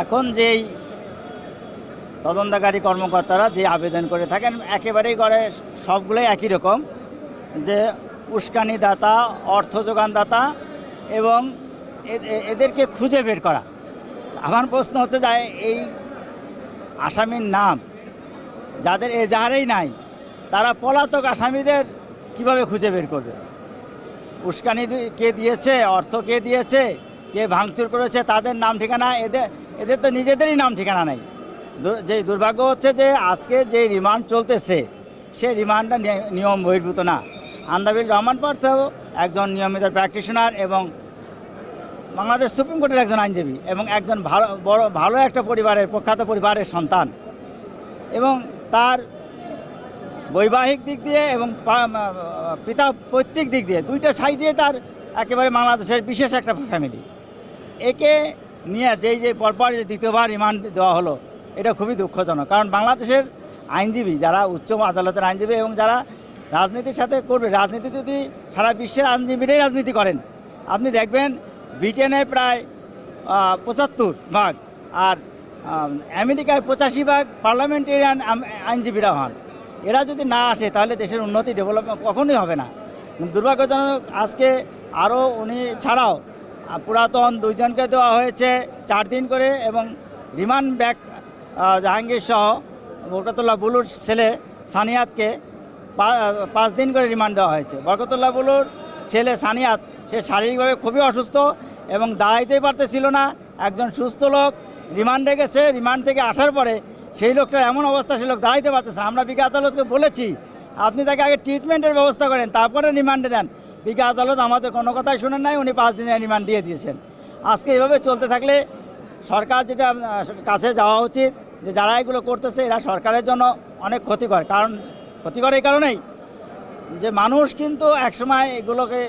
এখন যেই তদন্তকারী কর্মকর্তারা যে আবেদন করে থাকেন, একেবারেই করে সবগুলোই একই রকম, যে উস্কানিদাতা, অর্থ যোগানদাতা এবং এদেরকে খুঁজে বের করা। আমার প্রশ্ন হচ্ছে যে এই আসামির নাম যাদের এজাহারেই নাই, তারা পলাতক আসামিদের কীভাবে খুঁজে বের করবে? উস্কানি কে দিয়েছে, অর্থ কে দিয়েছে? কে ভাঙচুর করেছে তাদের নাম ঠিকানা, এদের এদের তো নিজেদেরই নাম ঠিকানা নেই। যে দুর্ভাগ্য হচ্ছে যে আজকে যে রিমান্ড চলতেছে, সে রিমান্ডটা নিয়ম বহির্ভূত না। আন্দাবিল রহমান পার্থেও একজন নিয়মিত প্র্যাকটিশনার এবং বাংলাদেশ সুপ্রিম কোর্টের একজন আইনজীবী এবং একজন ভালো, বড়, ভালো একটা পরিবারের, প্রখ্যাত পরিবারের সন্তান এবং তার বৈবাহিক দিক দিয়ে এবং পিতা পৈতৃক দিক দিয়ে দুইটা সাইডে তার একেবারে বাংলাদেশের বিশেষ একটা ফ্যামিলি একে নিয়ে যেই যে পরপর যে দ্বিতীয়বার রিমান্ড দেওয়া হলো, এটা খুবই দুঃখজনক। কারণ বাংলাদেশের আইনজীবী যারা, উচ্চ আদালতের আইনজীবী এবং যারা রাজনীতির সাথে করবে, রাজনীতি যদি সারা বিশ্বের আইনজীবীরাই রাজনীতি করেন, আপনি দেখবেন ব্রিটেনে প্রায় পঁচাত্তর ভাগ আর আমেরিকায় পঁচাশি ভাগ পার্লামেন্টেরিয়ান আইনজীবীরা হন। এরা যদি না আসে, তাহলে দেশের উন্নতি ডেভেলপমেন্ট কখনোই হবে না। দুর্ভাগ্যজনক, আজকে আরও উনি ছাড়াও পুরাতন দুইজনকে দেওয়া হয়েছে চার দিন করে এবং রিমান্ড ব্যাক জাহাঙ্গীর সহ বরকতুল্লাহ বুলুর ছেলে সানিয়াতকে পাঁচ দিন করে রিমান্ড দেওয়া হয়েছে। বরকতুল্লাহ বুলুর ছেলে সানিয়াত, সে শারীরিকভাবে খুবই অসুস্থ এবং দাঁড়াইতেই পারতেছিল না। একজন সুস্থ লোক, রিমান্ডে গেছে রিমান্ড থেকে আসার পরে সেই লোকটার এমন অবস্থা সেই লোক দাঁড়াইতে পারতেছে। আমরা বিজ্ঞা আদালতকে বলেছি, আপনি তাকে আগে ট্রিটমেন্টের ব্যবস্থা করেন, তারপরে রিমান্ডে দেন। বিজ্ঞা আদালত আমাদের কোনো কথাই শোনেন নাই, উনি পাঁচ দিনের রিমান্ড দিয়ে দিয়েছেন। আজকে এভাবে চলতে থাকলে সরকার যেটা কাছে যাওয়া উচিত যে যারা এগুলো করতেছে, এরা সরকারের জন্য অনেক ক্ষতিকর। কারণ ক্ষতিকর এই কারণেই যে মানুষ কিন্তু একসময় এগুলোকে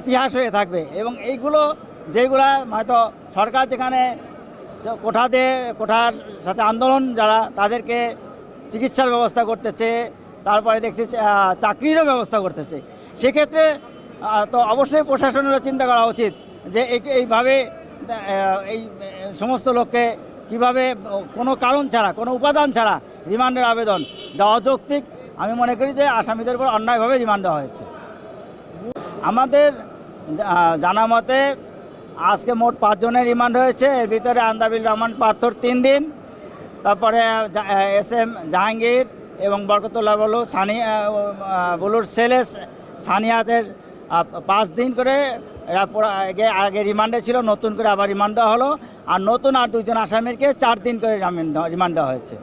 ইতিহাস হয়ে থাকবে এবং এইগুলো যেগুলা হয়তো সরকার যেখানে যে কোঠা দিয়ে, কোঠার সাথে আন্দোলন যারা তাদেরকে চিকিৎসার ব্যবস্থা করতেছে, তারপরে দেখছি চাকরিরও ব্যবস্থা করতেছে। সেক্ষেত্রে তো অবশ্যই প্রশাসনেরও চিন্তা করা উচিত যে এই- এইভাবে এই সমস্ত লোককে কীভাবে কোনো কারণ ছাড়া কোনো উপাদান ছাড়া রিমান্ডের আবেদন যা অযৌক্তিক আমি মনে করি যে আসামিদের উপর অন্যায়ভাবে রিমান্ড দেওয়া হয়েছে। আমাদের জানা মতে আজকে মোট পাঁচজনের রিমান্ড হয়েছে। এর ভিতরে আন্দাবিল রহমান পার্থর তিন দিন তারপরে এস এম জাহাঙ্গীর এবং বরকতুল্লাহ বলু সানি বলুর সানিয়াতের আহ, পাঁচ দিন করে আগে রিমান্ডে ছিল, নতুন করে আবার রিমান্ড দেওয়া হলো। আর নতুন আর দুজন আসামিকে চার দিন করে রিমান্ড দেওয়া হয়েছে।